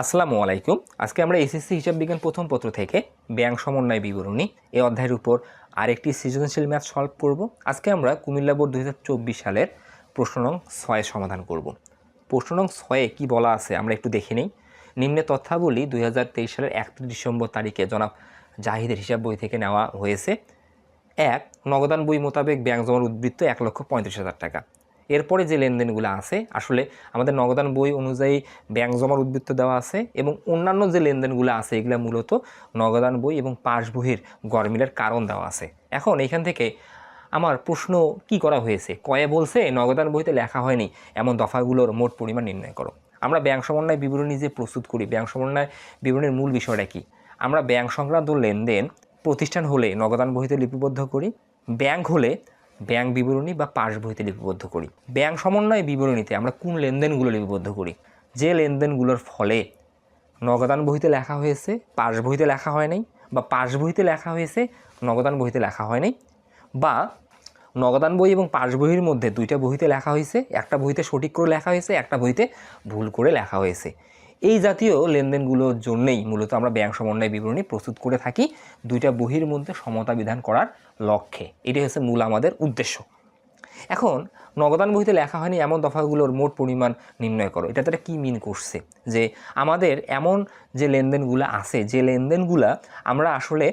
আসসালামু আলাইকুম। আজকে আমরা এসএসসি হিসাব বিজ্ঞান প্রথম পত্র থেকে ব্যাংক সমন্বয় বিবরণী এই অধ্যায়ের উপর আরেকটি সৃজনশীল ম্যাথ সলভ করব। আজকে আমরা কুমিল্লা বোর্ড দু হাজার চব্বিশ সালের প্রশ্ন নং ছয়ের সমাধান করব। প্রশ্ন নং ছয়ে কী বলা আছে আমরা একটু দেখে নিই। নিম্নে তথ্যাবলী দুই সালের একত্রিশ ডিসেম্বর তারিখে জনাব জাহিদের হিসাব বই থেকে নেওয়া হয়েছে। এক, নগদান বই মোতাবেক ব্যাংক জমার উদ্বৃত্ত এক লক্ষ পঁয়ত্রিশ হাজার টাকা। এরপরে যে লেনদেনগুলো আছে, আসলে আমাদের নগদান বই অনুযায়ী ব্যাংক জমার উদ্বৃত্ত দেওয়া আছে এবং অন্যান্য যে লেনদেনগুলো আছে, এগুলো মূলত নগদান বই এবং পাস বইয়ের গরমিলের কারণ দেওয়া আছে। এখন এখান থেকে আমার প্রশ্ন, কি করা হয়েছে? কয়ে বলছে, নগদান বইতে লেখা হয়নি, এমন দফাগুলোর মোট পরিমাণ নির্ণয় করো। আমরা ব্যাংক সমন্বয় বিবরণী যে প্রস্তুত করি, ব্যাংক সমন্বয় বিবরণীর মূল বিষয়টা কি? আমরা ব্যাংক সংক্রান্ত লেনদেন প্রতিষ্ঠান হলে নগদান বহিতে লিপিবদ্ধ করি, ব্যাংক হলে ব্যাংক বিবরণী বা পাস বইতে লিপিবদ্ধ করি। ব্যাংক সমন্বয় বিবরণীতে আমরা কোন লেনদেনগুলো লিপিবদ্ধ করি? যে লেনদেনগুলোর ফলে নগদান বইতে লেখা হয়েছে পাস বইতে লেখা হয় নাই বা পাস বইতে লেখা হয়েছে নগদান বইতে লেখা হয় নাই বা নগদান বই এবং পাস বইয়ের মধ্যে দুইটা বইতে লেখা হয়েছে, একটা বইতে সঠিক করে লেখা হয়েছে, একটা বইতে ভুল করে লেখা হয়েছে। এই জাতীয় লেনদেনগুলোর জন্যেই মূলত আমরা ব্যাংক সমন্বয় বিবরণী প্রস্তুত করে থাকি। দুইটা বহির মধ্যে সমতা বিধান করার লক্ষ্যে। এটাই হচ্ছে মূল আমাদের উদ্দেশ্য। এখন, নগদান বইতে লেখা হয়নি এমন দফাগুলোর মোট পরিমাণ নির্ণয় করো। এটা তারা কী মিন করছে? যে আমাদের এমন যে লেনদেনগুলো আছে, যে লেনদেনগুলো আমরা আসলে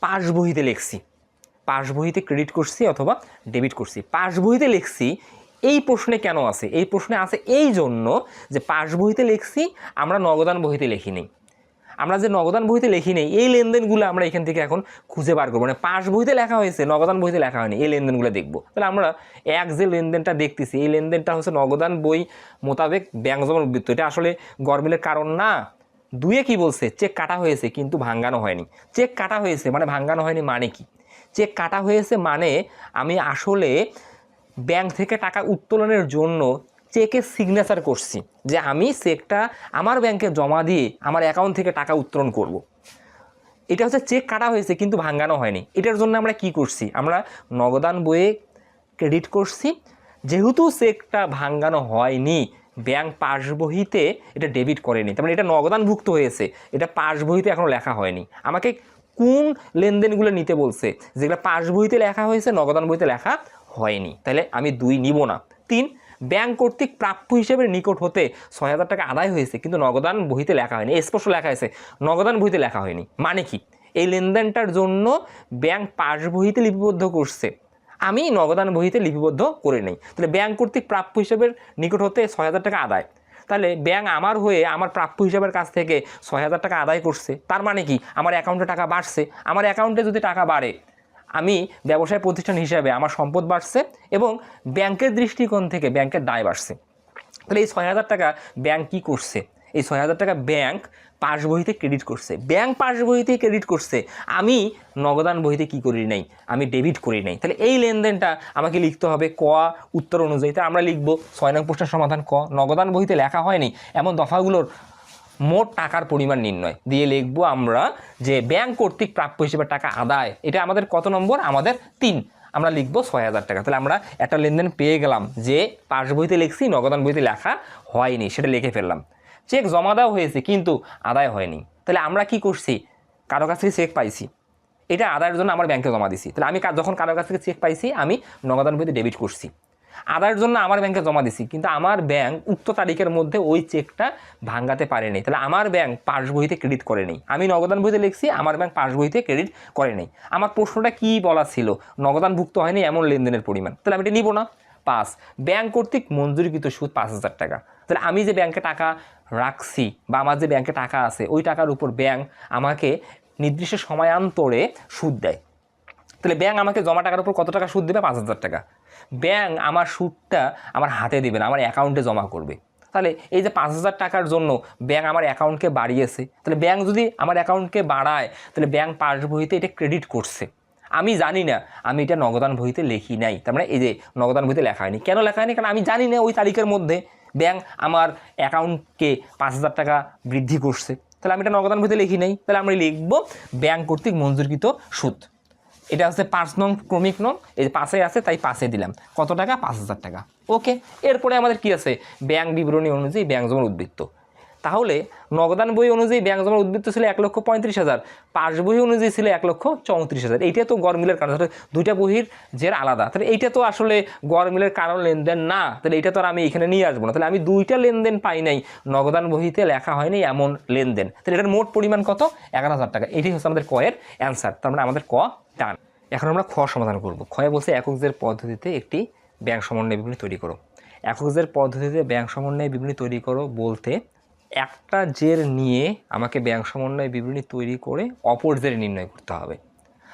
পাস বহিতে লিখছি। পাস বহিতে ক্রেডিট করছি অথবা ডেবিট করছি। পাস বহিতে লিখছি, এই প্রশ্নে কেন আছে? এই প্রশ্নে আছে এই জন্য যে পাস বহিতে লিখছি, আমরা নগদান বহিতে লিখি নেই আমরা যে নগদান বইতে লিখি নেই, এই লেনদেনগুলো আমরা এখান থেকে এখন খুঁজে বার করব। মানে পাস বইতে লেখা হয়েছে, নগদান বইতে লেখা হয়নি, এই লেনদেনগুলো দেখব। তাহলে আমরা এক যে লেনদেনটা দেখতেছি, এই লেনদেনটা হচ্ছে নগদান বই মোতাবেক ব্যাংক জমার উদ্বৃত্ত। এটা আসলে গরমিলের কারণ না। দুয়ে কি বলছে? চেক কাটা হয়েছে, কিন্তু ভাঙ্গানো হয়নি। চেক কাটা হয়েছে মানে ভাঙ্গানো হয়নি মানে কি? চেক কাটা হয়েছে মানে আমি আসলে ব্যাংক থেকে টাকা উত্তোলনের জন্য চেকে সিগনেচার করছি যে আমি চেকটা আমার ব্যাংকে জমা দিয়ে আমার অ্যাকাউন্ট থেকে টাকা উত্তোলন করব। এটা হচ্ছে চেক কাটা হয়েছে কিন্তু ভাঙ্গানো হয়নি। এটার জন্য আমরা কি করছি? আমরা নগদান বইয়ে ক্রেডিট করছি। যেহেতু চেকটা ভাঙ্গানো হয়নি ব্যাংক পাস বহিতে এটা ডেবিট করেনি। তার মানে এটা নগদানভুক্ত হয়েছে। এটা পাস বহিতে এখনও লেখা হয়নি। আমাকে কোন লেনদেনগুলো নিতে বলছে? যেগুলো পাস বইতে লেখা হয়েছে, নগদান বইতে লেখা হয়নি। তাহলে আমি দুই নিব না। তিন ব্যাংক কর্তৃক প্রাপ্য হিসেবে নিকট হতে ছয় হাজার টাকা আদায় হয়েছে, কিন্তু নগদান বহিতে লেখা হয়নি। স্পষ্ট লেখা হয়েছে, নগদান বহিতে লেখা হয়নি। মানে কি? এই লেনদেনটার জন্য ব্যাংক পাস বহিতে লিপিবদ্ধ করছে। আমি নগদান বহিতে লিপিবদ্ধ করে নেই। তাহলে ব্যাংক কর্তৃক প্রাপ্য হিসেবের নিকট হতে ছয় হাজার টাকা আদায়। তাহলে ব্যাংক আমার হয়ে আমার প্রাপ্য হিসাবের কাছ থেকে ছয় হাজার টাকা আদায় করছে। তার মানে কি? আমার অ্যাকাউন্টে টাকা বাড়ছে। আমার অ্যাকাউন্টে যদি টাকা বাড়ে আমি ব্যবসায় প্রতিষ্ঠান হিসাবে আমার সম্পদ বাড়ছে এবং ব্যাংকের দৃষ্টিকোণ থেকে ব্যাংকের দায় বাড়ছে। তাহলে এই ছয় হাজার টাকা ব্যাংক কী করছে? এই ছয় হাজার টাকা ব্যাংক পাস বইতে ক্রেডিট করছে। ব্যাংক পাস বইতে ক্রেডিট করছে। আমি নগদান বইতে কি করি নাই? আমি ডেবিট করি নাই। তাহলে এই লেনদেনটা আমাকে লিখতে হবে ক উত্তর অনুযায়ী। তাই আমরা লিখব, ছয় নং প্রশ্নের সমাধান ক। নগদান বইতে লেখা হয়নি। এমন দফাগুলোর মোট টাকার পরিমাণ নির্ণয়। দিয়ে লিখব আমরা যে ব্যাংক কর্তৃক প্রাপ্য হিসেবে টাকা আদায়, এটা আমাদের কত নম্বর? আমাদের তিন। আমরা লিখব ছয় হাজার টাকা। তাহলে আমরা একটা লেনদেন পেয়ে গেলাম যে পাস বইতে লিখছি, নগদান বইতে লেখা হয়নি, সেটা লিখে ফেললাম। চেক জমা দেওয়া হয়েছে, কিন্তু আদায় হয়নি। তাহলে আমরা কি করছি? কারও কাছ থেকে চেক পাইছি। এটা আদায়ের জন্য আমার ব্যাংকে জমা দিছি। তাহলে আমি যখন কারোর কাছ থেকে চেক পাইছি, আমি নগদান বইতে ডেবিট করছি। আদায়ের জন্য আমার ব্যাংকে জমা দিছি, কিন্তু আমার ব্যাংক উক্ত তারিখের মধ্যে ওই চেকটা ভাঙাতে পারেনি। তাহলে আমার ব্যাংক পাস বইতে ক্রেডিট করে নেই। আমি নগদান বইতে লিখছি, আমার ব্যাংক পাস বইতে ক্রেডিট করে নেই। আমার প্রশ্নটা কি বলা ছিল? নগদানভুক্ত হয়নি এমন লেনদেনের পরিমাণ। তাহলে আমি এটা নিব না। পাস। ব্যাংক কর্তৃক মঞ্জুরিকৃত সুদ পাঁচ হাজার টাকা। তাহলে আমি যে ব্যাংকে টাকা রাখছি বা আমার যে ব্যাংকে টাকা আছে, ওই টাকার উপর ব্যাংক আমাকে নির্দিষ্ট সময়ান্তরে সুদ দেয়। তাহলে ব্যাংক আমাকে জমা টাকার উপর কত টাকা সুদ দেবে? পাঁচ হাজার টাকা। ব্যাংক আমার সুদটা আমার হাতে দেবে না, আমার অ্যাকাউন্টে জমা করবে। তাহলে এই যে পাঁচ হাজার টাকার জন্য ব্যাংক আমার অ্যাকাউন্টকে বাড়িয়েছে, তাহলে ব্যাংক যদি আমার অ্যাকাউন্টকে বাড়ায়, তাহলে ব্যাংক পাস বইতে এটা ক্রেডিট করছে। আমি জানি না, আমি এটা নগদান বইতে লিখি নাই, তার মানে এই যে নগদান বইতে লেখা হয়নি। কেন লেখা হয়নি? কারণ আমি জানি না ওই তারিখের মধ্যে ব্যাংক আমার অ্যাকাউন্টকে পাঁচ হাজার টাকা বৃদ্ধি করছে। তাহলে আমি এটা নগদান বইতে লিখি নাই, তাহলে আমরা লিখব ব্যাংক কর্তৃক মঞ্জুরকৃত সুদ। এটা হচ্ছে পাঁচ নং ক্রমিক নং এই যে পাশে আছে, তাই পাশে দিলাম। কত টাকা? পাঁচ হাজার টাকা। ওকে এরপরে আমাদের কি আছে? ব্যাংক বিবরণী অনুযায়ী ব্যাংক জমার উদ্বৃত্ত। তাহলে নগদান বই অনুযায়ী ব্যাংক জমার উদ্বৃত্ত ছিল এক লক্ষ পঁয়ত্রিশ হাজার। পাস বই অনুযায়ী ছিল এক লক্ষ চৌত্রিশ হাজার। এইটা তো গড় মিলের কারণ। দুইটা বহির যে আলাদা। তাহলে এইটা তো আসলে গড় মিলের কারণ লেনদেন না। তাহলে এটা তো আর আমি এখানে নিয়ে আসব না। তাহলে আমি দুইটা লেনদেন পাই নাই। নগদান বহিতে লেখা হয়নি এমন লেনদেন। তাহলে এটার মোট পরিমাণ কত? এগারো হাজার টাকা। এটাই হচ্ছে আমাদের কয়ের অ্যান্সার তার মানে আমাদের ক টান। এখন আমরা খ সমাধান করব। ক্ষয়ে বলছে এককজের পদ্ধতিতে একটি ব্যাংক সমন্বয় বিবরণী তৈরি করো। এককজের পদ্ধতিতে ব্যাংক সমন্বয় বিবরণী তৈরি করো বলতে একটা জের নিয়ে আমাকে ব্যাংক সমন্বয় বিবরণী তৈরি করে অপর জের নির্ণয় করতে হবে।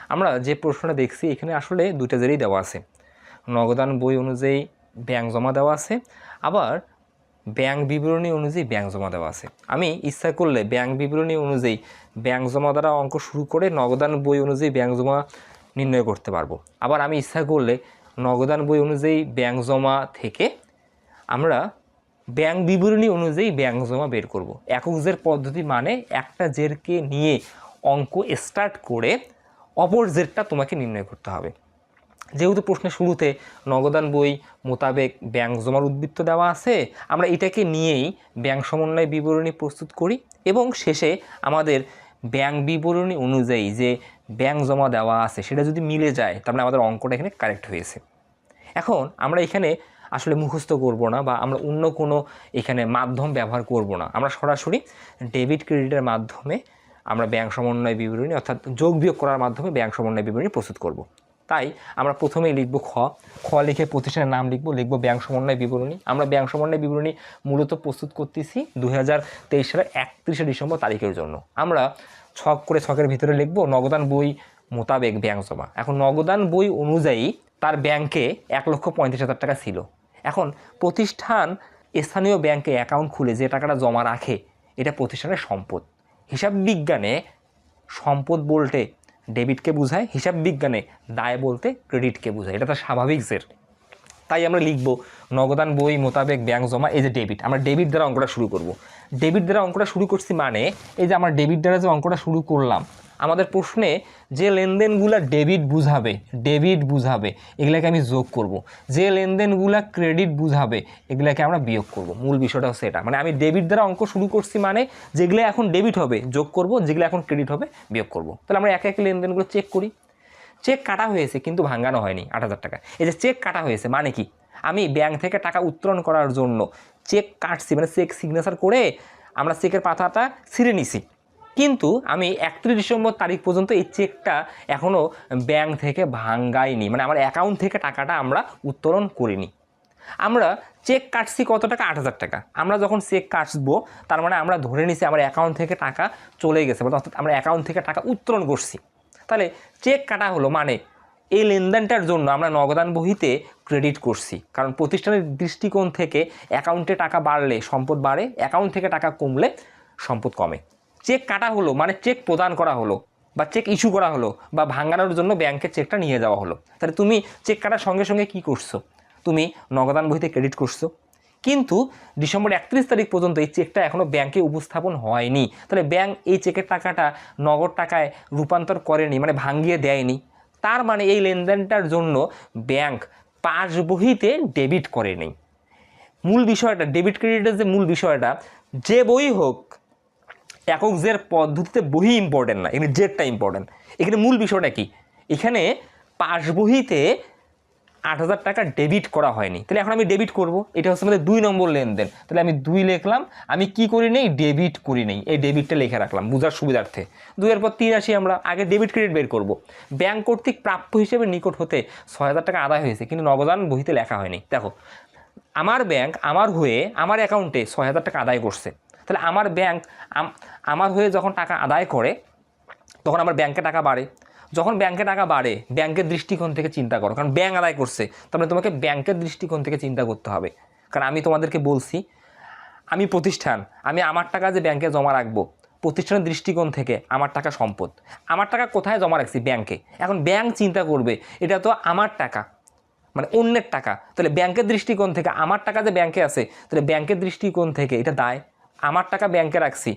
আমরা যে প্রশ্নটা দেখছি এখানে আসলে দুইটা জেরই দেওয়া আছে। নগদান বই অনুযায়ী ব্যাংক জমা দেওয়া আছে। আবার ব্যাংক বিবরণী অনুযায়ী ব্যাংক জমা দেওয়া আছে। আমি ইচ্ছা করলে ব্যাংক বিবরণী অনুযায়ী ব্যাংক জমা দ্বারা অঙ্ক শুরু করে নগদান বই অনুযায়ী ব্যাংক জমা নির্ণয় করতে পারব। আবার আমি ইচ্ছা করলে নগদান বই অনুযায়ী ব্যাংক জমা থেকে আমরা ব্যাংক বিবরণী অনুযায়ী ব্যাংক জমা বের করব। একক জের পদ্ধতি মানে একটা জেরকে নিয়ে অঙ্ক স্টার্ট করে অপর জেরটা তোমাকে নির্ণয় করতে হবে। যেহেতু প্রশ্নের শুরুতে নগদান বই মোতাবেক ব্যাংক জমার উদ্বৃত্ত দেওয়া আছে, আমরা এটাকে নিয়েই ব্যাংক সমন্বয় বিবরণী প্রস্তুত করি এবং শেষে আমাদের ব্যাংক বিবরণী অনুযায়ী যে ব্যাংক জমা দেওয়া আছে সেটা যদি মিলে যায়, তার মানে আমাদের অঙ্কটা এখানে কারেক্ট হয়েছে। এখন আমরা এখানে আসলে মুখস্থ করব না বা আমরা অন্য কোনো এখানে মাধ্যম ব্যবহার করব না। আমরা সরাসরি ডেবিট ক্রেডিটের মাধ্যমে আমরা ব্যাংক সমন্বয় বিবরণী অর্থাৎ যোগ বিয়োগ করার মাধ্যমে ব্যাংক সমন্বয় বিবরণী প্রস্তুত করব। তাই আমরা প্রথমেই লিখব খ। খ লিখে প্রতিষ্ঠানের নাম লিখব লিখব ব্যাংক সমন্বয় বিবরণী। আমরা ব্যাংক সমন্বয় বিবরণী মূলত প্রস্তুত করতেছি দু হাজার সালের একত্রিশে ডিসেম্বর তারিখের জন্য। আমরা ছক করে ছকের ভিতরে লিখব নগদান বই মোতাবেক ব্যাংক জমা। এখন নগদান বই অনুযায়ী তার ব্যাংকে এক লক্ষ পঁয়ত্রিশ হাজার টাকা ছিল। এখন প্রতিষ্ঠান স্থানীয় ব্যাংকে অ্যাকাউন্ট খুলে যে টাকাটা জমা রাখে, এটা প্রতিষ্ঠানের সম্পদ। হিসাব বিজ্ঞানে সম্পদ বলতে ডেবিটকে বোঝায়, হিসাব বিজ্ঞানে দায় বলতে ক্রেডিটকে বোঝায়। এটা তো স্বাভাবিক জের। তাই আমরা লিখব, নগদান বই মোতাবেক ব্যাংক জমা, এই যে ডেবিট, আমরা ডেবিট দ্বারা অঙ্কটা শুরু করব। ডেবিট দ্বারা অঙ্কটা শুরু করছি মানে এই যে আমার ডেবিট দ্বারা যে অঙ্কটা শুরু করলাম আমাদের প্রশ্নে যে লেনদেনগুলো ডেবিট বুঝাবে ডেবিট বুঝাবে, এগুলাকে আমি যোগ করব। যে লেনদেনগুলো ক্রেডিট বুঝাবে, এগুলাকে আমরা বিয়োগ করব। মূল বিষয়টা হচ্ছে এটা। মানে আমি ডেবিট দ্বারা অঙ্ক শুরু করছি মানে যেগুলো এখন ডেবিট হবে যোগ করব, যেগুলো এখন ক্রেডিট হবে বিয়োগ করব। তাহলে আমরা এক এক লেনদেনগুলো চেক করি। চেক কাটা হয়েছে কিন্তু ভাঙানো হয়নি আট হাজার টাকা এই যে চেক কাটা হয়েছে মানে কি? আমি ব্যাংক থেকে টাকা উত্তোলন করার জন্য চেক কাটছি মানে চেক সিগনেচার করে আমরা চেকের পাতাটা ছিঁড়ে নিছি। কিন্তু আমি একত্রিশ ডিসেম্বর তারিখ পর্যন্ত এই চেকটা এখনও ব্যাংক থেকে ভাঙ্গাইনি। মানে আমার অ্যাকাউন্ট থেকে টাকাটা আমরা উত্তোলন করিনি। আমরা চেক কাটছি কত টাকা? আট হাজার টাকা। আমরা যখন চেক কাটবো, তার মানে আমরা ধরে নিছি আমার অ্যাকাউন্ট থেকে টাকা চলে গেছে অর্থাৎ আমরা অ্যাকাউন্ট থেকে টাকা উত্তোলন করছি। তাহলে চেক কাটা হলো মানে এই লেনদেনটার জন্য আমরা নগদান বহিতে ক্রেডিট করছি। কারণ প্রতিষ্ঠানের দৃষ্টিকোণ থেকে অ্যাকাউন্টে টাকা বাড়লে সম্পদ বাড়ে, অ্যাকাউন্ট থেকে টাকা কমলে সম্পদ কমে। চেক কাটা হলো মানে চেক প্রদান করা হলো, বা চেক ইস্যু করা হলো, বা ভাঙানোর জন্য ব্যাংকের চেকটা নিয়ে যাওয়া হলো। তাহলে তুমি চেক কাটার সঙ্গে সঙ্গে কি করছ? তুমি নগদান বইতে ক্রেডিট করছ। কিন্তু ডিসেম্বর একত্রিশ তারিখ পর্যন্ত এই চেকটা এখনও ব্যাংকে উপস্থাপন হয়নি। তাহলে ব্যাংক এই চেকের টাকাটা নগদ টাকায় রূপান্তর করেনি মানে ভাঙ্গিয়ে দেয়নি। তার মানে এই লেনদেনটার জন্য ব্যাংক পাস বহিতে ডেবিট করেনি। মূল বিষয়টা ডেবিট ক্রেডিটের যে মূল বিষয়টা, যে বই হোক একক জের পদ্ধতিতে বহি ইম্পর্টেন্ট না, এখানে জেরটা ইম্পর্টেন্ট এখানে মূল বিষয়টা কি? এখানে পাস বহিতে আট হাজার টাকা ডেবিট করা হয়নি। তাহলে এখন আমি ডেবিট করব, এটা হচ্ছে আমাদের দুই নম্বর লেনদেন। তাহলে আমি দুই লিখলাম, আমি কি করি নেই? ডেবিট করি নেই। এই ডেবিটটা লিখে রাখলাম, বোঝার সুবিধার্থে। দুইয়ের পর তিন আসি আমরা, আগে ডেবিট ক্রেডিট বের করব। ব্যাংক কর্তৃক প্রাপ্য হিসেবে নিকট হতে ছয় হাজার টাকা আদায় হয়েছে, কিন্তু নগদান বহিতে লেখা হয়নি। দেখো, আমার ব্যাংক, আমার হয়ে, আমার অ্যাকাউন্টে ছয় হাজার টাকা আদায় করছে। তাহলে আমার ব্যাংক আম- আমার হয়ে যখন টাকা আদায় করে, তখন আমার ব্যাংকে টাকা বাড়ে। যখন ব্যাংকে টাকা বাড়ে ব্যাংকের দৃষ্টিকোণ থেকে চিন্তা করো। কারণ ব্যাংক আদায় করছে তাহলে তোমাকে ব্যাংকের দৃষ্টিকোণ থেকে চিন্তা করতে হবে। কারণ আমি তোমাদেরকে বলছি, আমি প্রতিষ্ঠান, আমি আমার টাকা যে ব্যাংকে জমা রাখব, প্রতিষ্ঠানের দৃষ্টিকোণ থেকে আমার টাকা সম্পদ। আমার টাকা কোথায় জমা রাখছি? ব্যাংকে এখন ব্যাংক চিন্তা করবে, এটা তো আমার টাকা মানে অন্যের টাকা। তাহলে ব্যাংকের দৃষ্টিকোণ থেকে আমার টাকা যে ব্যাংকে আছে, তাহলে ব্যাংকের দৃষ্টিকোণ থেকে এটা দায়। আমার টাকা ব্যাংকে রাখছি,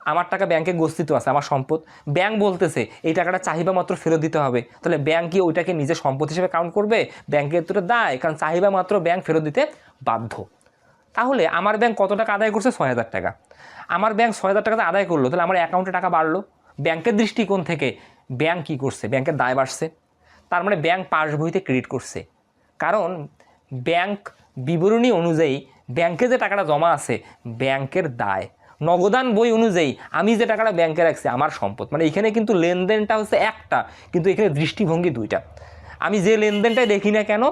আমার টাকা ব্যাংকে গচ্ছিত আছে, আমার সম্পদ। ব্যাংক বলতেছে, এই টাকাটা চাহিদা মাত্র ফেরত দিতে হবে। তাহলে ব্যাংক কি ওইটাকে নিজের সম্পদ হিসেবে কাউন্ট করবে? ব্যাংকের তো দায়, কারণ চাহিদা মাত্র ব্যাংক ফেরত দিতে বাধ্য। তাহলে আমার ব্যাংক কত টাকা আদায় করছে? ছয় হাজার টাকা। আমার ব্যাংক ছয় হাজার টাকাতে আদায় করল, তাহলে আমার অ্যাকাউন্টে টাকা বাড়লো। ব্যাংকের দৃষ্টিকোণ থেকে ব্যাংক কী করছে? ব্যাংকের দায় বাড়ছে। তার মানে ব্যাংক পাস বইতে ক্রেডিট করছে। কারণ ব্যাংক বিবরণী অনুযায়ী ব্যাংকে যে টাকাটা জমা আছে, ব্যাংকের দায়। নগদান বই অনুযায়ী আমি যে টাকাটা ব্যাংকে রাখছি, আমার সম্পদ। মানে এখানে কিন্তু লেনদেনটা হচ্ছে একটা, কিন্তু এখানে দৃষ্টিভঙ্গি দুইটা। আমি যে লেনদেনটাই দেখি না কেন,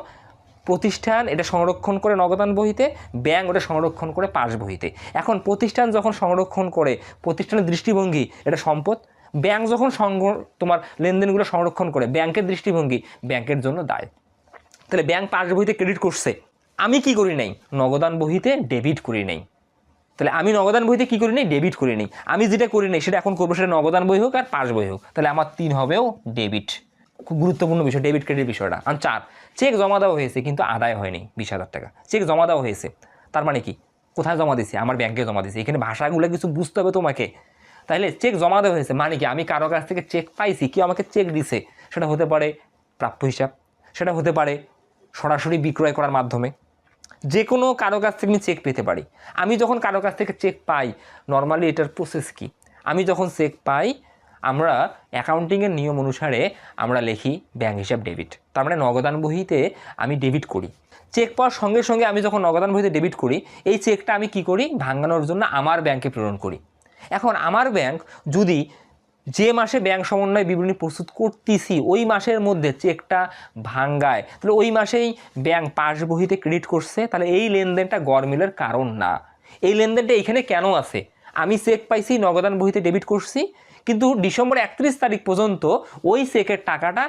প্রতিষ্ঠান এটা সংরক্ষণ করে নগদান বহিতে, ব্যাংক ওটা সংরক্ষণ করে পাস বহিতে। এখন প্রতিষ্ঠান যখন সংরক্ষণ করে, প্রতিষ্ঠানের দৃষ্টিভঙ্গি, এটা সম্পদ। ব্যাংক যখন সংগ তোমার লেনদেনগুলো সংরক্ষণ করে, ব্যাংকের দৃষ্টিভঙ্গি, ব্যাংকের জন্য দায়। তাহলে ব্যাংক পাস বহিতে ক্রেডিট করছে। আমি কি করি নাই? নগদান বহিতে ডেবিট করি নাই। তাহলে আমি নগদান বইতে কী করি নাই? ডেবিট করি নাই। আমি যেটা করি নাই, সেটা এখন করব সেটা নগদান বই হোক আর পাস বই হোক। তাহলে আমার তিন হবেও ডেবিট খুব গুরুত্বপূর্ণ বিষয় ডেবিট ক্রেডিট বিষয়টা। আর চার চেক জমা দেওয়া হয়েছে কিন্তু আদায় হয়নি বিশ হাজার টাকা। চেক জমা দেওয়া হয়েছে। তার মানে কি? কোথায় জমা দিছি? আমার ব্যাংকে জমা দিছি। এখানে ভাষাগুলো কিছু বুঝতে হবে তোমাকে। তাহলে চেক জমা দেওয়া হয়েছে মানে কি? আমি কারও কাছ থেকে চেক পাইছি, কেউ আমাকে চেক দিছে। সেটা হতে পারে প্রাপ্য হিসাব। সেটা হতে পারে সরাসরি বিক্রয় করার মাধ্যমে। যে কোনো কারও কাছ থেকে আমি চেক পেতে পারি। আমি যখন কারও কাছ থেকে চেক পাই নর্মালি এটার প্রসেস কি? আমি যখন চেক পাই, আমরা অ্যাকাউন্টিংয়ের নিয়ম অনুসারে আমরা লিখি ব্যাঙ্ক হিসাব ডেবিট তার মানে নগদান বহিতে আমি ডেবিট করি। চেক পাওয়ার সঙ্গে সঙ্গে আমি যখন নগদান বহিতে ডেবিট করি, এই চেকটা আমি কি করি? ভাঙানোর জন্য আমার ব্যাংকে প্রেরণ করি। এখন আমার ব্যাংক যদি যে মাসে ব্যাংক সমন্বয় বিবরণী প্রস্তুত করতেছি, ওই মাসের মধ্যে চেকটা ভাঙ্গায়। তাহলে ওই মাসেই ব্যাংক পাস বহিতে ক্রেডিট করছে, তাহলে এই লেনদেনটা গরমিলের কারণ না। এই লেনদেনটা এখানে কেন আছে? আমি চেক পাইছি, নগদান বহিতে ডেবিট করছি, কিন্তু ডিসেম্বর একত্রিশ তারিখ পর্যন্ত ওই চেকের টাকাটা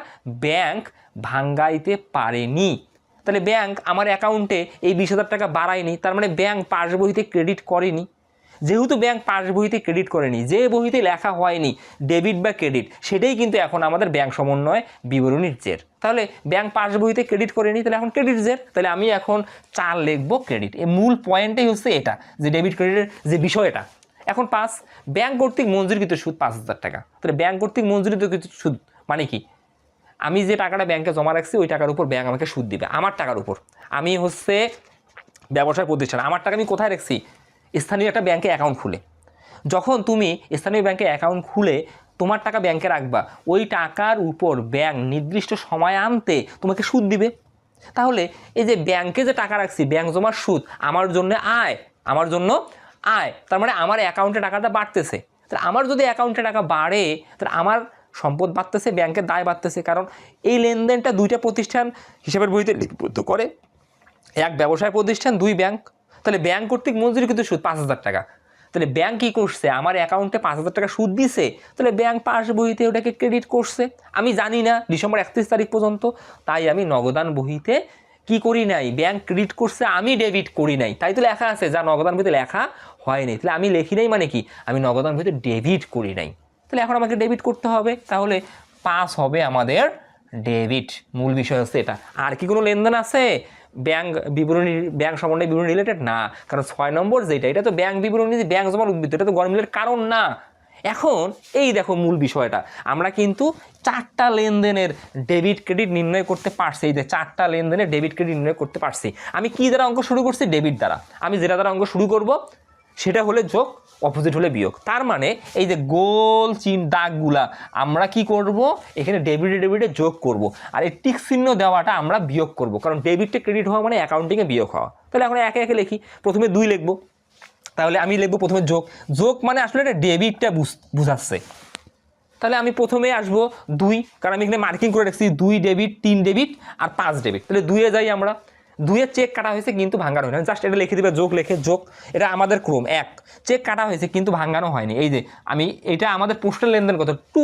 ব্যাংক ভাঙ্গাইতে পারেনি। তাহলে ব্যাংক আমার অ্যাকাউন্টে এই বিশ হাজার টাকা বাড়ায়নি, তার মানে ব্যাংক পাস বহিতে ক্রেডিট করেনি। যেহেতু ব্যাংক পাস বহিতে ক্রেডিট করেনি, যে বইতে লেখা হয়নি ডেবিট বা ক্রেডিট সেটাই কিন্তু এখন আমাদের ব্যাংক সমন্বয় বিবরণীর জের। তাহলে ব্যাংক পাস বহিতে ক্রেডিট করেনি, তাহলে এখন ক্রেডিট জের। তাহলে আমি এখন চার লিখব ক্রেডিট এই মূল পয়েন্টটাই হচ্ছে এটা, যে ডেবিট ক্রেডিটের যে বিষয়টা। এখন পাঁচ ব্যাংক কর্তৃক মঞ্জুরিকৃত সুদ পাঁচ হাজার টাকা। তাহলে ব্যাংক কর্তৃক মঞ্জুরিত সুদ মানে কি? আমি যে টাকাটা ব্যাংকে জমা রাখছি, ওই টাকার উপর ব্যাংক আমাকে সুদ দিবে, আমার টাকার উপর। আমি হচ্ছে ব্যবসায় প্রতিষ্ঠান, আমার টাকা আমি কোথায় রাখছি? স্থানীয় একটা ব্যাংকে অ্যাকাউন্ট খুলে। যখন তুমি স্থানীয় ব্যাংকে অ্যাকাউন্ট খুলে, তোমার টাকা ব্যাংকে রাখবা, ওই টাকার উপর ব্যাংক নির্দিষ্ট সময় আনতে তোমাকে সুদ দিবে। তাহলে এই যে ব্যাংকে যে টাকা রাখছি ব্যাংক জমার সুদ, আমার জন্য আয়, আমার জন্য আয়, তার মানে আমার অ্যাকাউন্টে টাকাটা বাড়তেছে। তাহলে আমার যদি অ্যাকাউন্টে টাকা বাড়ে, তাহলে আমার সম্পদ বাড়তেছে ব্যাংকের দায় বাড়তেছে, কারণ এই লেনদেনটা দুইটা প্রতিষ্ঠান হিসাবের বইতে লিপিবদ্ধ করে। এক ব্যবসায় প্রতিষ্ঠান, দুই ব্যাংক তাহলে ব্যাংক কর্তৃক মঞ্জুরি কিন্তু সুদ পাঁচ হাজার টাকা। তাহলে ব্যাংক কী করছে? আমার অ্যাকাউন্টে পাঁচ হাজার টাকা সুদ দিছে। তাহলে ব্যাংক পাস বহিতে ওটাকে ক্রেডিট করছে। আমি জানি না, ডিসেম্বর একত্রিশ তারিখ পর্যন্ত। তাই আমি নগদান বহিতে কি করি নাই? ব্যাংক ক্রেডিট করছে, আমি ডেবিট করি নাই। তাই তো লেখা আছে, যা নগদান বইতে লেখা হয়নি তাহলে আমি লিখি নাই মানে কি? আমি নগদান বইতে ডেবিট করি নাই। তাহলে এখন আমাকে ডেবিট করতে হবে। তাহলে পাস হবে আমাদের ডেবিট মূল বিষয় হচ্ছে এটা। আর কি কোনো লেনদেন আছে? ব্যাংক বিবরণী, ব্যাংক সম্বন্ধে বিবরণী রিলেটেড না। কারণ ছয় নম্বর যেটা, এটা তো ব্যাংক বিবরণী, ব্যাংক জমার উদ্বৃত্ত এটা তো গরমিলের কারণ না। এখন এই দেখো মূল বিষয়টা, আমরা কিন্তু চারটা লেনদেনের ডেবিট ক্রেডিট নির্ণয় করতে পারছি, এই যে চারটা লেনদেনের ডেবিট ক্রেডিট নির্ণয় করতে পারছি। আমি কি দ্বারা অঙ্ক শুরু করছি? ডেবিট দ্বারা। আমি যেটা দ্বারা অঙ্ক শুরু করব সেটা হলে যোগ অপোজিট হলে বিয়োগ। তার মানে এই যে গোল চিন দাগগুলা, আমরা কি করব? এখানে ডেবিটে ডেবিটে যোগ করব। আর এই টিক চিহ্ন দেওয়াটা আমরা বিয়োগ করব। কারণ ডেবিটে ক্রেডিট হওয়া মানে অ্যাকাউন্টিংয়ে বিয়োগ হওয়া। তাহলে এখন একে একে লিখি। প্রথমে দুই লিখব। তাহলে আমি লিখব প্রথমে যোগ। যোগ মানে আসলে এটা ডেবিটটা বুঝাচ্ছে। তাহলে আমি প্রথমে আসব দুই। কারণ আমি এখানে মার্কিং করে রাখছি দুই ডেবিট তিন ডেবিট আর পাঁচ ডেবিট তাহলে দুইয়ে যাই আমরা। দুইয়ের চেক কাটা হয়েছে কিন্তু ভাঙানো হয়নি। জাস্ট এটা লিখে দিবে, যোগ লেখে, যোগ। এটা আমাদের ক্রম এক। চেক কাটা হয়েছে কিন্তু ভাঙানো হয়নি। এই যে, আমি, এটা আমাদের পোস্টাল লেনদেন কত? টু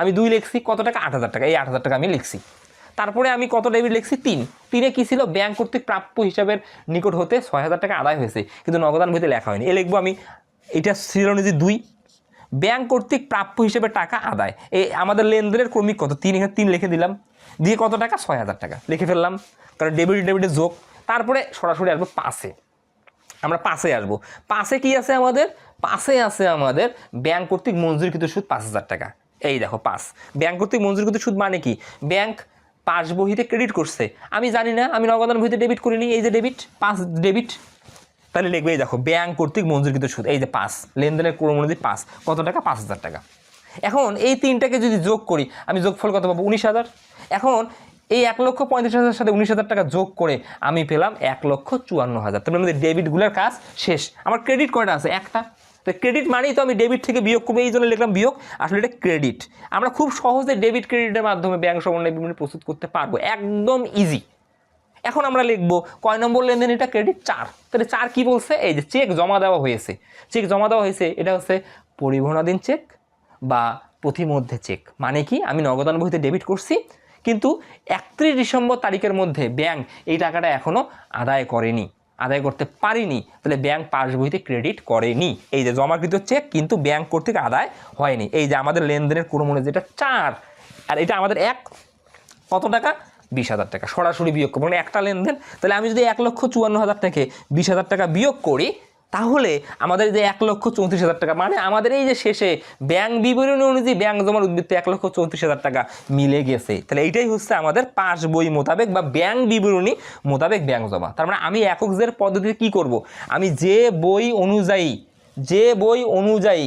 আমি দুই লিখছি, কত টাকা? আট হাজার টাকা। এই আট হাজার টাকা আমি লিখছি। তারপরে আমি কত ডেবিট লিখছি? তিন। তিনে কী ছিল? ব্যাংক কর্তৃক প্রাপ্য হিসাবের নিকট হতে ছয় হাজার টাকা আদায় হয়েছে, কিন্তু নগদান বইতে লেখা হয়নি। এ লিখব আমি, এটা ছিল দুই। ব্যাংক কর্তৃক প্রাপ্য হিসেবে টাকা আদায়। এই আমাদের লেনদেনের ক্রমিক কত? তিন এখানে তিন লিখে দিলাম। দিয়ে কত টাকা? ছয় হাজার টাকা। লিখে ফেললাম। কারণ ডেবিট ডেবিটের যোগ। তারপরে সরাসরি আসব পাশে আমরা পাশে আসব। পাশে কি আছে আমাদের? পাশে আছে আমাদের ব্যাংক কর্তৃক মঞ্জুরিকৃত সুদ পাঁচ হাজার টাকা। এই দেখো পাস ব্যাংক কর্তৃক মঞ্জুরিকৃত সুদ মানে কি? ব্যাংক পাস বহিতে ক্রেডিট করছে। আমি জানি না, আমি নগদান বহিতে ডেবিট করিনি। এই যে ডেবিট পাস ডেবিট তাহলে লিখবে, এই দেখো, ব্যাংক কর্তৃক মঞ্জুরকৃত সুদ। এই যে পাঁচ। লেনদেনের ক্রম অনুযায়ী পাস কত টাকা? পাঁচ হাজার টাকা। এখন এই তিনটাকে যদি যোগ করি, আমি যোগফল কত পাবো? উনিশ হাজার। এখন এই এক লক্ষ পঁয়ত্রিশ হাজার সাথে উনিশ হাজার টাকা যোগ করে আমি পেলাম এক লক্ষ চুয়ান্ন হাজার। তারপরে আমাদের ডেবিটগুলোর কাজ শেষ। আমার ক্রেডিট কয়টা আছে? একটা। তো ক্রেডিট মানেই তো আমি ডেবিট থেকে বিয়োগ করব, এই জন্য লিখলাম বিয়োগ। আসলে এটা ক্রেডিট আমরা খুব সহজে ডেবিট ক্রেডিটের মাধ্যমে ব্যাংক সমন্বয় বিবরণী প্রস্তুত করতে পারব। একদম ইজি এখন আমরা লিখব, কয় নম্বর লেনদেন? এটা ক্রেডিট চার। তাহলে চার কি বলছে? এই যে চেক জমা দেওয়া হয়েছে। চেক জমা দেওয়া হয়েছে, এটা হচ্ছে পরিবহনাধীন চেক বা প্রতিমধ্যে চেক মানে কি? আমি নগদান বহিতে ডেবিট করছি কিন্তু একত্রিশ ডিসেম্বর তারিখের মধ্যে ব্যাংক এই টাকাটা এখনও আদায় করেনি, আদায় করতে পারিনি, তাহলে ব্যাংক পাস বইতে ক্রেডিট করেনি। এই যে জমাকৃত চেক কিন্তু ব্যাংক কর্তৃক আদায় হয়নি। এই যে আমাদের লেনদেনের কোনো মনে যেটা চার, আর এটা আমাদের এক, কত টাকা? বিশ হাজার টাকা। সরাসরি বিয়োগ করব। মানে একটা লেনদেন, তাহলে আমি যদি এক লক্ষ চুয়ান্ন হাজার থেকে বিশ হাজার টাকা বিয়োগ করি তাহলে আমাদের যে এক লক্ষ চৌত্রিশ হাজার টাকা মানে আমাদের এই যে শেষে ব্যাংক বিবরণী অনুযায়ী ব্যাংক জমার উদ্বৃত্ত এক লক্ষ চৌত্রিশ হাজার টাকা মিলে গেছে। তাহলে এইটাই হচ্ছে আমাদের পাঁচ বই মোতাবেক বা ব্যাংক বিবরণী মোতাবেক ব্যাংক জমা। তার মানে আমি একক জের পদ্ধতিতে কি করব? আমি যে বই অনুযায়ী, যে বই অনুযায়ী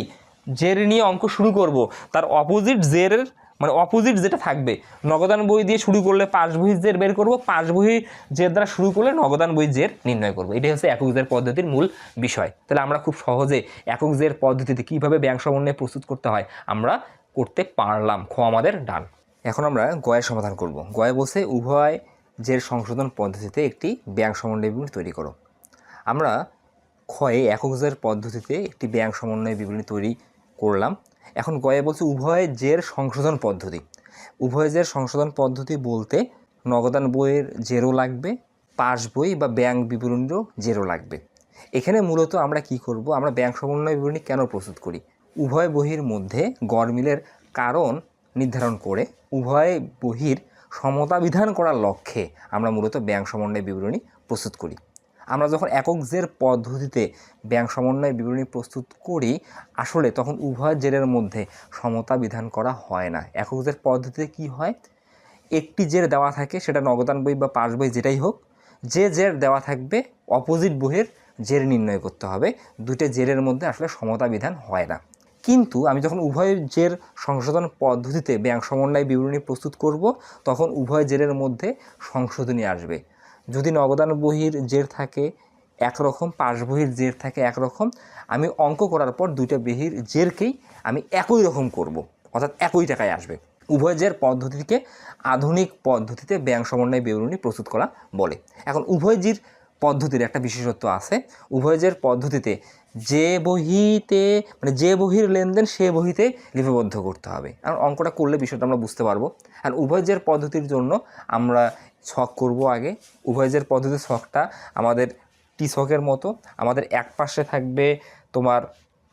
জের নিয়ে অঙ্ক শুরু করব, তার অপোজিট জেরের মানে অপোজিট যেটা থাকবে, নগদান বই দিয়ে শুরু করলে পাঁচ বহির জের বের করব পাঁচ বহির জের দ্বারা শুরু করলে নগদান বই জের নির্ণয় করব। এটাই হচ্ছে একক জের পদ্ধতির মূল বিষয়। তাহলে আমরা খুব সহজে একক জের পদ্ধতিতে কীভাবে ব্যাংক সমন্বয় প্রস্তুত করতে হয়, আমরা করতে পারলাম। খ আমাদের ডান। এখন আমরা গয়ের সমাধান করব। গয়ে বসে উভয় জের সংশোধন পদ্ধতিতে একটি ব্যাংক সমন্বয় বিবরণী তৈরি করো। আমরা ক্ষয়ে একক জের পদ্ধতিতে একটি ব্যাংক সমন্বয় বিবরণী তৈরি করলাম। এখন গয়ে বলছে উভয় জের সংশোধন পদ্ধতি। উভয় জের সংশোধন পদ্ধতি বলতে নগদান বইয়ের জেরও লাগবে, পাস বই বা ব্যাংক বিবরণীরও জেরও লাগবে। এখানে মূলত আমরা কি করব, আমরা ব্যাংক সমন্বয় বিবরণী কেন প্রস্তুত করি? উভয় বহির মধ্যে গড়মিলের কারণ নির্ধারণ করে উভয় বহির সমতা বিধান করার লক্ষ্যে আমরা মূলত ব্যাংক সমন্বয় বিবরণী প্রস্তুত করি। আমরা যখন একক জের পদ্ধতিতে ব্যাংক সমন্বয় বিবরণী প্রস্তুত করি, আসলে তখন উভয় জেরের মধ্যে সমতা বিধান করা হয় না। একক জের পদ্ধতিতে কি হয়? একটি জের দেওয়া থাকে, সেটা নগদান বই বা পাস বই যেটাই হোক, যে জের দেওয়া থাকবে, অপোজিট বইয়ের জের নির্ণয় করতে হবে। দুটো জেরের মধ্যে আসলে সমতা বিধান হয় না। কিন্তু আমি যখন উভয় জের সংশোধন পদ্ধতিতে ব্যাংক সমন্বয় বিবরণী প্রস্তুত করব, তখন উভয় জেরের মধ্যে সংশোধনী আসবে। যদি নগদান বহির জের থাকে, একরকম, পাশ বহির জের থাকে একরকম, আমি অঙ্ক করার পর দুইটা বহির জেরকেই আমি একই রকম করব। অর্থাৎ একই টাকায় আসবে। উভয় জের পদ্ধতিকে আধুনিক পদ্ধতিতে ব্যাংক সমন্বয় বিবরণী প্রস্তুত করা বলে। এখন উভয় জির পদ্ধতির একটা বিশেষত্ব আছে। উভয় জের পদ্ধতিতে যে বহিতে মানে যে বহির লেনদেন সে বহিতে লিপিবদ্ধ করতে হবে। কারণ অঙ্কটা করলে বিষয়টা আমরা বুঝতে পারব। আর উভয় জের পদ্ধতির জন্য আমরা ছক করব আগে। উভয় জের পদ্ধতির ছকটা আমাদের টি ছকের মতো, আমাদের এক পাশে থাকবে তোমার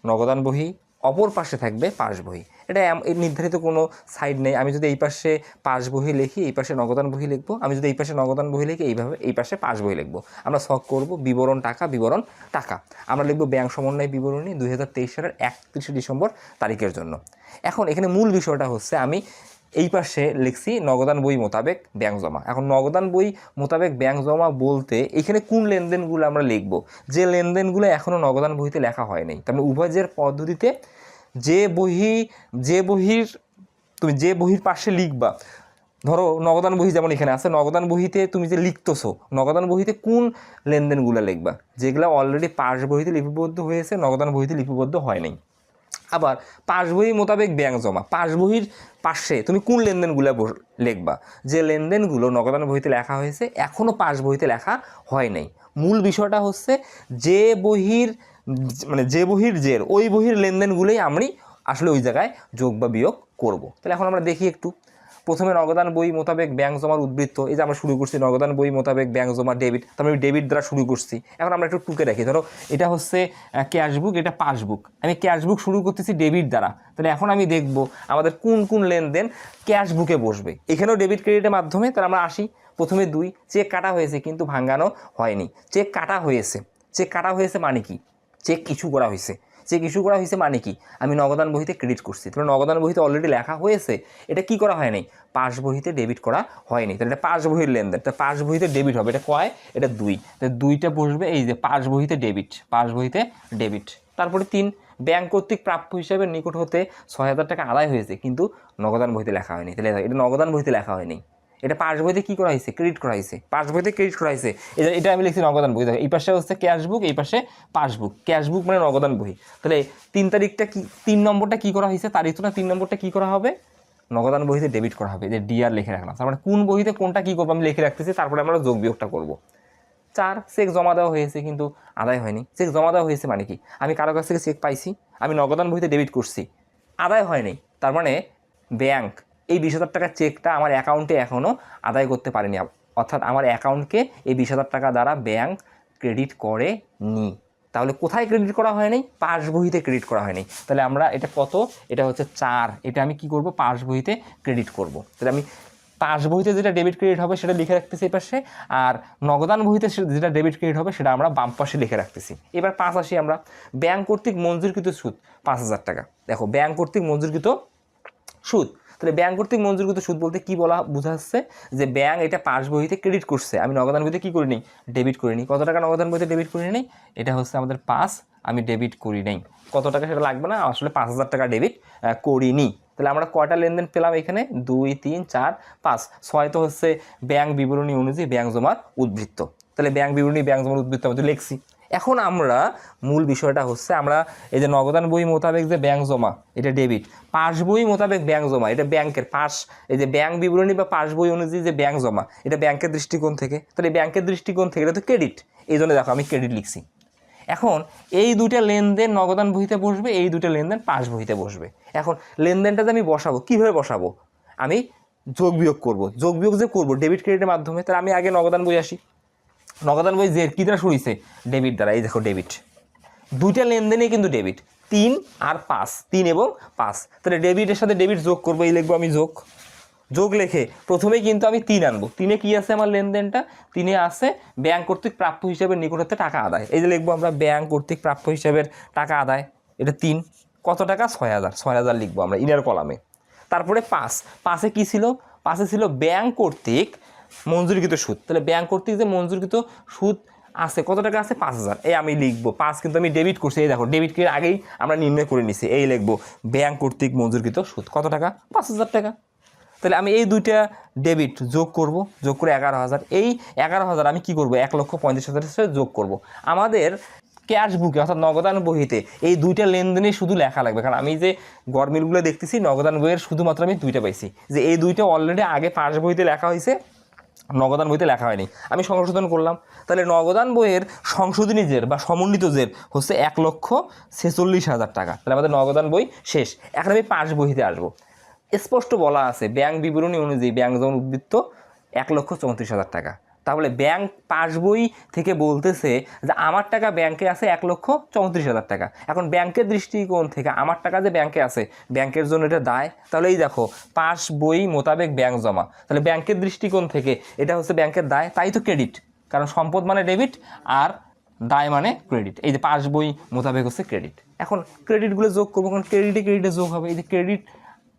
নগদান বহি, অপর পাশে থাকবে পাশ বহি। এটা নির্ধারিত কোনো সাইড নেই। আমি যদি এই পাশে পাশ বহি লিখি, এই পাশে নগদান বহি লিখব। আমি যদি এই পাশে নগদান বহি লিখি, এইভাবে এই পাশে পাশ বহি লিখব। আমরা শখ করব বিবরণ টাকা বিবরণ টাকা। আমরা লিখব ব্যাংক সমন্বয় বিবরণী দুই হাজার তেইশ সালের একত্রিশে ডিসেম্বর তারিখের জন্য। এখন এখানে মূল বিষয়টা হচ্ছে আমি এই পাশে লিখছি নগদান বই মোতাবেক ব্যাংক জমা। এখন নগদান বই মোতাবেক ব্যাংক জমা বলতে এখানে কোন লেনদেনগুলো আমরা লিখব? যে লেনদেনগুলো এখনও নগদান বইতে লেখা হয়নি। তার মানে উভয় জের পদ্ধতিতে যে বহি, যে বহির, তুমি যে বহির পাশে লিখবা, ধরো নগদান বহি যেমন এখানে আছে, নগদান বহিতে তুমি যে লিখতেছো, নগদান বহিতে কোন লেনদেনগুলো লিখবা? যেগুলো অলরেডি পাশ বহিতে লিপিবদ্ধ হয়েছে, নগদান বহিতে লিপিবদ্ধ হয় নাই আবার পাস বহি মোতাবেক ব্যাংক জমা। পাস বইয়ের পাশে তুমি কোন লেনদেনগুলো লিখবা? যে লেনদেনগুলো নগদান বইতে লেখা হয়েছে এখনও পাশ বইতে লেখা হয় নাই। মূল বিষয়টা হচ্ছে যে বহির মানে যে বহির জের ওই বহির লেনদেনগুলোই আমি আসলে ওই জায়গায় যোগ বা বিয়োগ করব। তাহলে এখন আমরা দেখি একটু। প্রথমে নগদান বই মোতাবেক ব্যাংক জমার উদ্বৃত্ত, এই যে আমরা শুরু করছি নগদান বই মোতাবেক ব্যাংক জমা ডেবিট, তারপরে আমি ডেবিট দ্বারা শুরু করছি। এখন আমরা একটু টুকে রাখি ধরো এটা হচ্ছে ক্যাশবুক, এটা পাসবুক। আমি ক্যাশবুক শুরু করতেছি ডেবিট দ্বারা। তাহলে এখন আমি দেখব আমাদের কোন কোন লেনদেন ক্যাশবুকে বসবে। এখানেও ডেবিট ক্রেডিটের মাধ্যমে, তাহলে আমরা আসি, প্রথমে দুই, চেক কাটা হয়েছে কিন্তু ভাঙানো হয়নি। চেক কাটা হয়েছে। চেক কাটা হয়েছে মানে কি? চেক ইস্যু করা হয়েছে। চেক ইস্যু করা হয়েছে মানে কি? আমি নগদান বহিতে ক্রেডিট করছি। তাহলে নগদান বহিতে অলরেডি লেখা হয়েছে, এটা কি করা হয়নি পাস বহিতে ডেবিট করা হয়নি তাহলে এটা পাস বহির লেনদেন। তা পাস বহিতে ডেবিট হবে। এটা কয়? এটা দুই। তাহলে দুইটা বসবে এই যে পাস বহিতে ডেবিট পাস বহিতে ডেবিট তারপরে তিন, ব্যাংক কর্তৃক প্রাপ্য হিসাবে নিকট হতে ছয় হাজার টাকা আদায় হয়েছে, কিন্তু নগদান বহিতে লেখা হয়নি। তাহলে এটা নগদান বহিতে লেখা হয়নি। এটা পাস বইতে কী করা হয়েছে? ক্রেডিট করা হয়েছে। পাস বইতে ক্রেডিট করা হয়েছে। এটা এটা আমি লিখছি নগদান বই। এই পাশে হচ্ছে ক্যাশ বুক এই পাশে পাসবুক ক্যাশ বুক মানে নগদান বই। তাহলে তিন তারিখটা কি, তিন নম্বরটা কী করা হয়েছে? তারিখ না, তিন নম্বরটা কী করা হবে? নগদান বইতে ডেবিট করা হবে। যে ডিআর লিখে রাখলাম। তার মানে কোন বইতে কোনটা কী করব আমি লিখে রাখতেছি, তারপরে আমরা যোগ বিয়োগটা করব। চার চেক জমা দেওয়া হয়েছে কিন্তু আদায় হয়নি। চেক জমা দেওয়া হয়েছে মানে কি? আমি কারও কাছ থেকে চেক পাইছি, আমি নগদান বইতে ডেবিট করছি। আদায় হয়নি। তার মানে ব্যাংক এই বিশ হাজার টাকার চেকটা আমার অ্যাকাউন্টে এখনও আদায় করতে পারেনি। অর্থাৎ আমার অ্যাকাউন্টকে এই বিশ হাজার টাকা দ্বারা ব্যাংক ক্রেডিট করে নি তাহলে কোথায় ক্রেডিট করা হয়নি? পাস বহিতে ক্রেডিট করা হয়নি। তাহলে আমরা এটা কত? এটা হচ্ছে চার। এটা আমি কি করব? পাস বহিতে ক্রেডিট করব। তাহলে আমি পাস বহিতে যেটা ডেবিট ক্রেডিট হবে সেটা লিখে রাখতেছি এই পাশে, আর নগদান বইতে যেটা ডেবিট ক্রেডিট হবে সেটা আমরা বাম পাশে লিখে রাখতেছি। এবার পাঁচ আসি আমরা। ব্যাংক কর্তৃক মঞ্জুরকৃত সুদ, পাঁচ হাজার টাকা। দেখো ব্যাংক কর্তৃক মঞ্জুরকৃত সুদ। তাহলে ব্যাংক কর্তৃক মঞ্জুরকৃত সুদ বলতে কি বলা বোঝাচ্ছে যে ব্যাংক এটা পাস বইতে ক্রেডিট করছে। আমি নগদান বইতে কি করিনি? ডেবিট করিনি। কত টাকা নগদান বইতে ডেবিট করি নেই? এটা হচ্ছে আমাদের পাস। আমি ডেবিট করি নেই। কত টাকা সেটা লাগবে না? আসলে পাঁচ হাজার টাকা ডেবিট করিনি। তাহলে আমরা কয়টা লেনদেন পেলাম এখানে? দুই, তিন, চার, পাঁচ। ছয় তো হচ্ছে ব্যাংক বিবরণী অনুযায়ী ব্যাংক জমার উদ্বৃত্ত। তাহলে ব্যাংক বিবরণী ব্যাংক জমার উদ্বৃত্ত আমাদের লিখছি। এখন আমরা মূল বিষয়টা হচ্ছে আমরা এই যে নগদান বই মোতাবেক যে ব্যাংক জমা, এটা ডেবিট পাস বই মোতাবেক ব্যাংক জমা, এটা ব্যাংকের পাস, এই যে ব্যাংক বিবরণী বা পাস বই অনুযায়ী যে ব্যাংক জমা, এটা ব্যাংকের দৃষ্টিকোণ থেকে। তাহলে ব্যাংকের দৃষ্টিকোণ থেকে এটা তো ক্রেডিট এই জন্য দেখো আমি ক্রেডিট লিখছি। এখন এই দুইটা লেনদেন নগদান বহিতে বসবে, এই দুইটা লেনদেন পাস বহিতে বসবে। এখন লেনদেনটা যে আমি বসাবো, কীভাবে বসাবো? আমি যোগ বিয়োগ করব। যোগ বিয়োগ যে করব ডেবিট ক্রেডিটের মাধ্যমে, তাহলে আমি আগে নগদান বই আসি। নগদান বই যে কী দ্বারা শুরু হয়েছে ডেবিট দ্বারা, এই দেখো ডেবিট। দুইটা লেনদেনেই কিন্তু ডেবিট। তিন আর পাঁচ, তিন এবং পাঁচ। তাহলে ডেবিটের সাথে ডেবিট যোগ করব, এই লিখব আমি যোগ। যোগ লেখে প্রথমেই কিন্তু আমি তিন আনব। তিনে কি আছে আমার লেনদেনটা? তিনে আছে ব্যাংক কর্তৃক প্রাপ্য হিসাবে নিকট হতে টাকা আদায়। এই যে লিখব আমরা ব্যাংক কর্তৃক প্রাপ্য হিসাবের টাকা আদায়, এটা তিন। কত টাকা? ছয় হাজার। ছয় হাজার লিখব আমরা ইনার কলামে তারপরে পাঁচ। পাঁচে কি ছিল? পাঁচে ছিল ব্যাংক কর্তৃক মঞ্জুরিকৃত সুদ। তাহলে ব্যাংক কর্তৃক যে মঞ্জুরিকৃত সুদ আছে, কত টাকা আছে? পাঁচ হাজার। এই আমি লিখব। পাঁচ কিন্তু আমি ডেবিট করছি। এই দেখো ডেবিট করে আগেই আমরা নির্ণয় করে নিছি। এই লিখব ব্যাংক কর্তৃক মঞ্জুরকৃত সুদ। কত টাকা? পাঁচ হাজার টাকা। তাহলে আমি এই দুইটা ডেবিট যোগ করব, যোগ করে এগারো হাজার। এই এগারো হাজার আমি কি করব? এক লক্ষ পঁয়ত্রিশ হাজারের সাথে যোগ করব। আমাদের ক্যাশ বুকে অর্থাৎ নগদান বহিতে এই দুইটা লেনদেনে শুধু লেখা লাগবে। কারণ আমি যে গরমিলগুলো দেখতেছি নগদান বইয়ের শুধুমাত্র আমি দুইটা পাইছি। যে এই দুইটা অলরেডি আগে পাঁচ বইতে লেখা হয়েছে নগদান বইতে লেখা হয়নি। আমি সংশোধন করলাম। তাহলে নগদান বইয়ের সংশোধনী জের বা সমন্বিত জের হচ্ছে এক লক্ষ ছেচল্লিশ হাজার টাকা। তাহলে আমাদের নগদান বই শেষ। এখন আমি পাশ বইতে আসব। স্পষ্ট বলা আছে, ব্যাংক বিবরণী অনুযায়ী ব্যাংক যেমন উদ্বৃত্ত, এক লক্ষ চৌত্রিশ হাজার টাকা। তাহলে ব্যাংক পাসবই থেকে বলতেছে যে আমার টাকা ব্যাংকে আছে এক লক্ষ চৌত্রিশ হাজার টাকা। এখন ব্যাংকের দৃষ্টিকোণ থেকে আমার টাকা যে ব্যাংকে আছে ব্যাংকের জন্য এটা দায়। তাহলে এই দেখো, পাস বই মোতাবেক ব্যাংক জমা। তাহলে ব্যাংকের দৃষ্টিকোণ থেকে এটা হচ্ছে ব্যাংকের দায়, তাই তো ক্রেডিট কারণ সম্পদ মানে ডেবিট আর দায় মানে ক্রেডিট এই যে পাস বই মোতাবেক হচ্ছে ক্রেডিট এখন ক্রেডিটগুলো যোগ করব, কারণ ক্রেডিটে ক্রেডিটে যোগ হবে। এই যে ক্রেডিট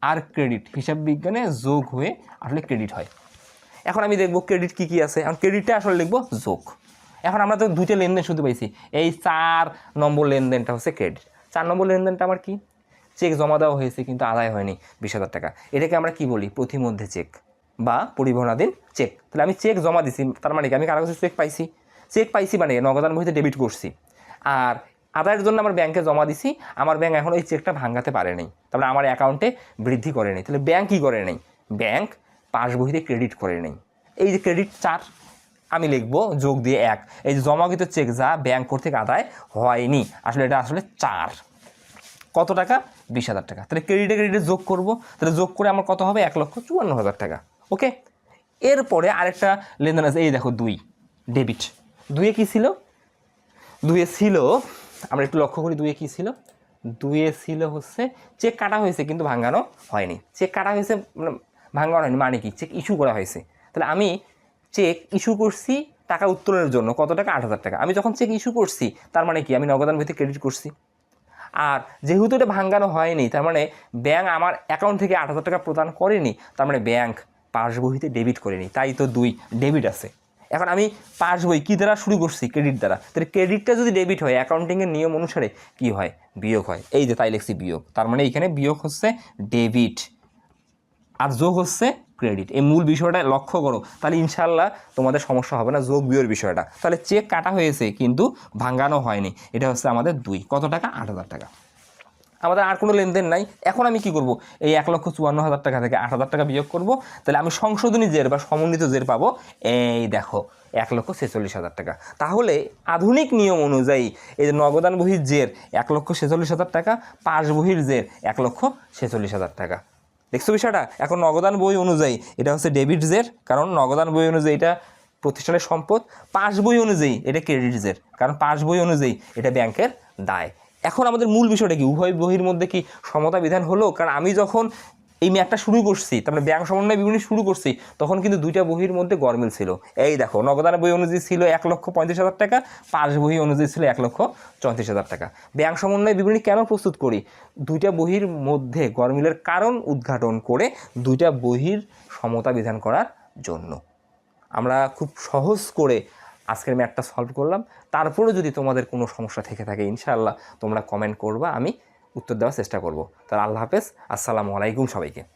আর ক্রেডিট হিসাব বিজ্ঞানে যোগ হয়ে আসলে ক্রেডিট হয়। এখন আমি দেখব ক্রেডিট কী কী আছে। এখন ক্রেডিটটা আসলে লিখব যোগ। এখন আমরা তো দুইটা লেনদেন শুধু পাইছি। এই চার নম্বর লেনদেনটা হচ্ছে ক্রেডিট চার নম্বর লেনদেনটা আমার কি? চেক জমা দেওয়া হয়েছে কিন্তু আদায় হয়নি বিশ হাজার টাকা। এটাকে আমরা কি বলি? প্রতিমধ্যে চেক বা পরিবহনাধীন চেক তাহলে আমি চেক জমা দিছি, তার মানে কি? আমি কারও কাছে চেক পাইছি। চেক পাইছি মানে নগদান বইতে ডেবিট করছি। আর আদায়ের জন্য আমার ব্যাংকে জমা দিছি। আমার ব্যাংক এখন ওই চেকটা ভাঙাতে পারেনি। তাহলে আমার অ্যাকাউন্টে বৃদ্ধি করে নেই তাহলে ব্যাংক কী করে নেই? ব্যাংক পাস বহিতে ক্রেডিট করে নেই। এই যে ক্রেডিট চার, আমি লিখব যোগ দিয়ে এক। এই যে জমাকৃত চেক যা ব্যাংক কর্তৃক আদায় হয়নি। আসলে এটা আসলে চার। কত টাকা? বিশ হাজার টাকা। তাহলে ক্রেডিটে ক্রেডিটে যোগ করব। তাহলে যোগ করে আমার কত হবে? এক লক্ষ চুয়ান্ন হাজার টাকা। ওকে এরপরে আরেকটা লেনদেন আছে, এই দেখো দুই ডেবিট দুইয়ে কী ছিল? দুয়ে ছিল, আমরা একটু লক্ষ্য করি দুয়ে কী ছিল? দুয়ে ছিল হচ্ছে চেক কাটা হয়েছে কিন্তু ভাঙানো হয়নি। চেক কাটা হয়েছে মানে ভাঙানো হয়নি মানে কি? চেক ইস্যু করা হয়েছে। তাহলে আমি চেক ইস্যু করছি টাকা উত্তোলনের জন্য, কত টাকা? আট হাজার টাকা। আমি যখন চেক ইস্যু করছি, তার মানে কি? আমি নগদান ভিত্তিক ক্রেডিট করছি। আর যেহেতু এটা ভাঙ্গানো হয়নি, তার মানে ব্যাঙ্ক আমার অ্যাকাউন্ট থেকে আট হাজার টাকা প্রদান করেনি, তার মানে ব্যাঙ্ক পাস বইতে ডেবিট করেনি। তাই তো দুই ডেবিট আছে। এখন আমি পাস বই কী দ্বারা শুরু করছি? ক্রেডিট দ্বারা। তাহলে ক্রেডিটটা যদি ডেবিট হয় অ্যাকাউন্টিংয়ের নিয়ম অনুসারে কি হয়? বিয়োগ হয়। এই যে তাই লিখছি বিয়োগ। তার মানে এখানে বিয়োগ হচ্ছে ডেবিট আর যোগ হচ্ছে ক্রেডিট এই মূল বিষয়টা লক্ষ্য করো। তাহলে ইনশাল্লাহ তোমাদের সমস্যা হবে না যোগ বিয়োর বিষয়টা। তাহলে চেক কাটা হয়েছে কিন্তু ভাঙ্গানো হয়নি। এটা হচ্ছে আমাদের দুই। কত টাকা? আট হাজার টাকা। আমাদের আর কোনো লেনদেন নাই। এখন আমি কি করব? এই এক লক্ষ চুয়ান্ন হাজার টাকা থেকে আট হাজার টাকা বিয়োগ করব। তাহলে আমি সংশোধনী জের বা সমন্বিত জের পাবো। এই দেখো, এক লক্ষ ছেচল্লিশ হাজার টাকা। তাহলে আধুনিক নিয়ম অনুযায়ী এই যে নগদান বহির জের এক লক্ষ ছেচল্লিশ হাজার টাকা, পাশ বহির জের এক লক্ষ ছেচল্লিশ হাজার টাকা। দেখছ বিষয়টা? এখন নগদান বই অনুযায়ী, এটা হচ্ছে ডেবিট জের, কারণ নগদান বই অনুযায়ী এটা প্রতিষ্ঠানের সম্পদ পাশ বই অনুযায়ী এটা ক্রেডিট জের, কারণ পাশ বই অনুযায়ী এটা ব্যাংকের দায়। এখন আমাদের মূল বিষয়টা কি? উভয় বহির মধ্যে কি সমতা বিধান হলো? কারণ আমি যখন এই ম্যাপটা শুরু করছি তার মানে ব্যাংক সমন্বয় বিবরণী শুরু করছি, তখন কিন্তু দুইটা বহির মধ্যে গরমিল ছিল এই দেখো নগদান বই অনুযায়ী ছিল এক লক্ষ পঁয়ত্রিশ হাজার টাকা, পাঁচ বহি অনুযায়ী ছিল এক লক্ষ চৌত্রিশ হাজার টাকা। ব্যাংক সমন্বয় বিবরণী কেন প্রস্তুত করি? দুইটা বহির মধ্যে গরমিলের কারণ উদ্ঘাটন করে দুইটা বহির সমতা বিধান করার জন্য। আমরা খুব সহজ করে আজকের ম্যাথটা সলভ করলাম। তারপরে যদি তোমাদের কোনো সমস্যা থেকে থাকে, ইনশাআল্লাহ তোমরা কমেন্ট করবা, আমি উত্তর দেওয়ার চেষ্টা করব। তাহলে আল্লাহ হাফেজ আসসালামু আলাইকুম সবাইকে।